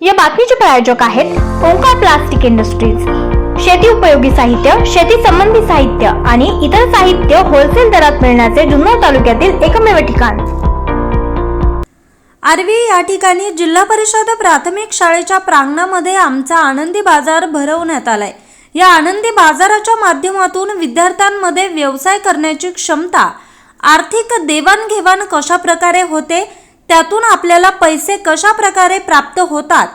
या बातमीचे प्रायोजक आहेत ओंकार प्लास्टिक इंडस्ट्रीज. शेती उपयोगी साहित्य शेती संबंधी साहित्य आणि इतर साहित्य होलसेल दरात मिळण्याचे जुन्नर तालुक्यातील एकमेव ठिकाण. आरवी या ठिकाणी जिल्हा परिषद प्राथमिक शाळेच्या प्रांगणामध्ये आमचा आनंदी बाजार भरवण्यात आलाय. या आनंदी बाजाराच्या माध्यमातून विद्यार्थ्यांमध्ये व्यवसाय करण्याची क्षमता आर्थिक देवाणघेवाण कशा प्रकारे होते त्यातून आपल्याला पैसे कशा प्रकारे प्राप्त होतात?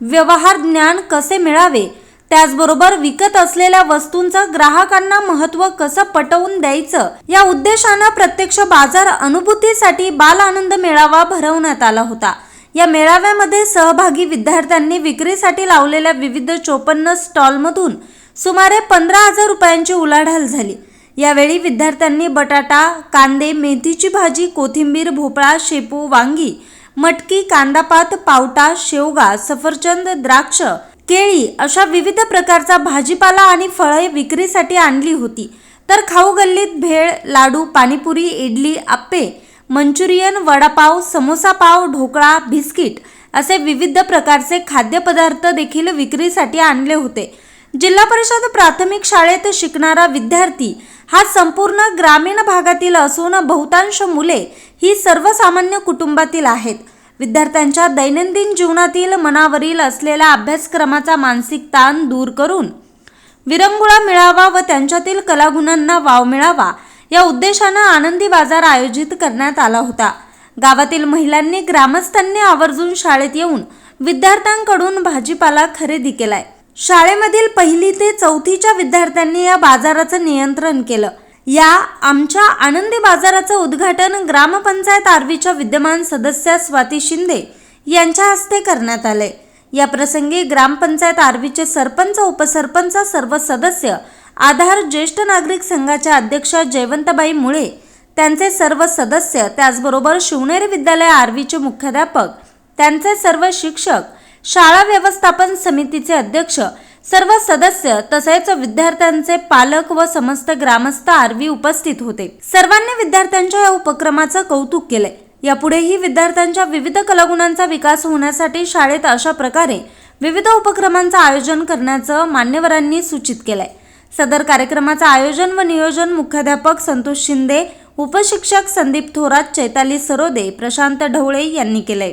व्यवहार ज्ञान कसे मिळावे? त्याचबरोबर विकत असलेल्या वस्तूंचं ग्राहकांना महत्त्व कसं पटवून द्यायचं? या उद्देशानं प्रत्यक्ष बाजार अनुभूतीसाठी बाल आनंद मेळावा भरवण्यात आला होता. या मेळाव्यामध्ये सहभागी विद्यार्थ्यांनी विक्रीसाठी लावलेल्या विविध चोपन्न स्टॉलमधून सुमारे पंधरा हजार रुपयांची उलाढाल झाली. यावेळी विद्यार्थ्यांनी बटाटा कांदे मेथीची भाजी कोथिंबीर भोपळा शेपू वांगी मटकी कांदापात पावटा शेवगा सफरचंद द्राक्ष केळी अशा विविध प्रकारचा भाजीपाला आणि फळे विक्रीसाठी आणली होती. तर खाऊ गल्लीत भेळ लाडू पाणीपुरी इडली आप्पे मंचुरियन वडापाव समोसा पाव ढोकळा बिस्किट असे विविध प्रकारचे खाद्यपदार्थ देखील विक्रीसाठी आणले होते. जिल्हा परिषद प्राथमिक शाळेत शिकणारा विद्यार्थी हा संपूर्ण ग्रामीण भागातील असून बहुतांश मुले ही सर्वसामान्य कुटुंबातील आहेत. विद्यार्थ्यांच्या दैनंदिन जीवनातील मनावरील असलेल्या अभ्यासक्रमाचा मानसिक ताण दूर करून विरंगुळा मिळावा व त्यांच्यातील कलागुणांना वाव मिळावा या उद्देशानं आनंदी बाजार आयोजित करण्यात आला होता. गावातील महिलांनी ग्रामस्थांनी आवर्जून शाळेत येऊन विद्यार्थ्यांकडून भाजीपाला खरेदी केलाय. शाळेमधील पहिली ते चौथीच्या विद्यार्थ्यांनी या बाजाराचं नियंत्रण केलं. या आमच्या आनंदी बाजाराचं उद्घाटन ग्रामपंचायत आर्वीच्या विद्यमान सदस्या स्वाती शिंदे यांच्या हस्ते करण्यात आले. या प्रसंगी ग्रामपंचायत आर्वीचे सरपंच उपसरपंच सर्व सदस्य आधार ज्येष्ठ नागरिक संघाच्या अध्यक्षा जयवंतबाई मुळे त्यांचे सर्व सदस्य त्याचबरोबर शिवनेरी विद्यालय आर्वीचे मुख्याध्यापक त्यांचे सर्व शिक्षक शाळा व्यवस्थापन समितीचे अध्यक्ष सर्व सदस्य तसेच विद्यार्थ्यांचे पालक व समस्त ग्रामस्थ आरवी उपस्थित होते. सर्वांनी विद्यार्थ्यांच्या या उपक्रमाचं कौतुक केले. यापुढेही विद्यार्थ्यांच्या विविध कलागुणांचा विकास होण्यासाठी शाळेत अशा प्रकारे विविध उपक्रमांचं आयोजन करण्याचं मान्यवरांनी सूचित केलंय. सदर कार्यक्रमाचं आयोजन व नियोजन मुख्याध्यापक संतोष शिंदे उपशिक्षक संदीप थोरात चैताली सरोदे प्रशांत ढवळे यांनी केलंय.